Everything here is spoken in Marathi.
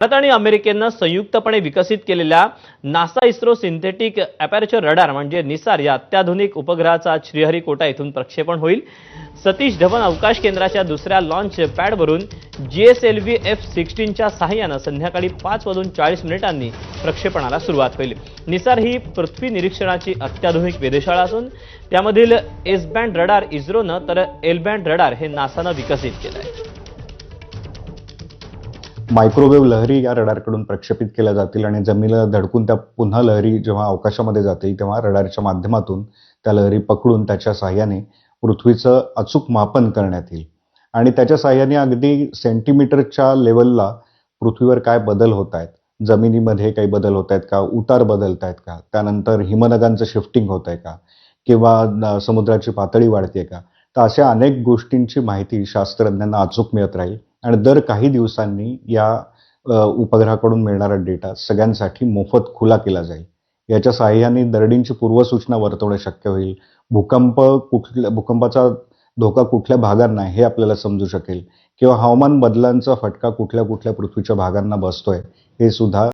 भारत आणि अमेरिकेनं संयुक्तपणे विकसित केलेल्या NASA ISRO synthetic aperture radar म्हणजे निसार या अत्याधुनिक उपग्रहाचा श्रीहरिकोटा येथून प्रक्षेपण होईल. सतीश धवन अवकाश केंद्राच्या दुसऱ्या launch पॅडवरून G S L V F सिक्स्टीनच्या सहाय्यानं संध्याकाळी पाच वाजून चाळीस मिनिटांनी प्रक्षेपणाला सुरुवात होईल. निसार ही पृथ्वी निरीक्षणाची अत्याधुनिक वेधशाळा असून त्यामधील एस बँड रडार इस्रोनं तर एल बँड रडार हे नासानं विकसित केलं आहे मायक्रोवेव्ह लहरी या रडारकडून प्रक्षेपित केल्या जातील आणि जमिनीला धडकून त्या पुन्हा लहरी जेव्हा अवकाशामध्ये जातील तेव्हा रडारच्या माध्यमातून त्या लहरी पकडून त्याच्या साह्याने पृथ्वीचं अचूक मापन करण्यात येईल. आणि त्याच्या साह्याने अगदी सेंटीमीटरच्या लेवलला पृथ्वीवर काय बदल होत आहेत जमिनीमध्ये काही बदल होत आहेत का? उतार बदलत आहेत का? त्यानंतर हिमनगांचं शिफ्टिंग होत आहे का? किंवा समुद्राची पातळी वाढते का? तर अशा अनेक गोष्टींची माहिती शास्त्रज्ञांना अचूक मिळत राहील. आणि दर काही दिवसांनी या उपग्रहाकडून मिळणारा डेटा सगळ्यांसाठी मोफत खुला केला जाईल. याच्या सहाय्याने दरडींची पूर्वसूचना वर्तवणे शक्य होईल. भूकंप कुठल्या भूकंपाचा धोका कुठल्या भागांना आहे हे आपल्याला समजू शकेल. किंवा हवामान बदलांचा फटका कुठल्या कुठल्या पृथ्वीच्या भागांना बसतोय हे सुद्धा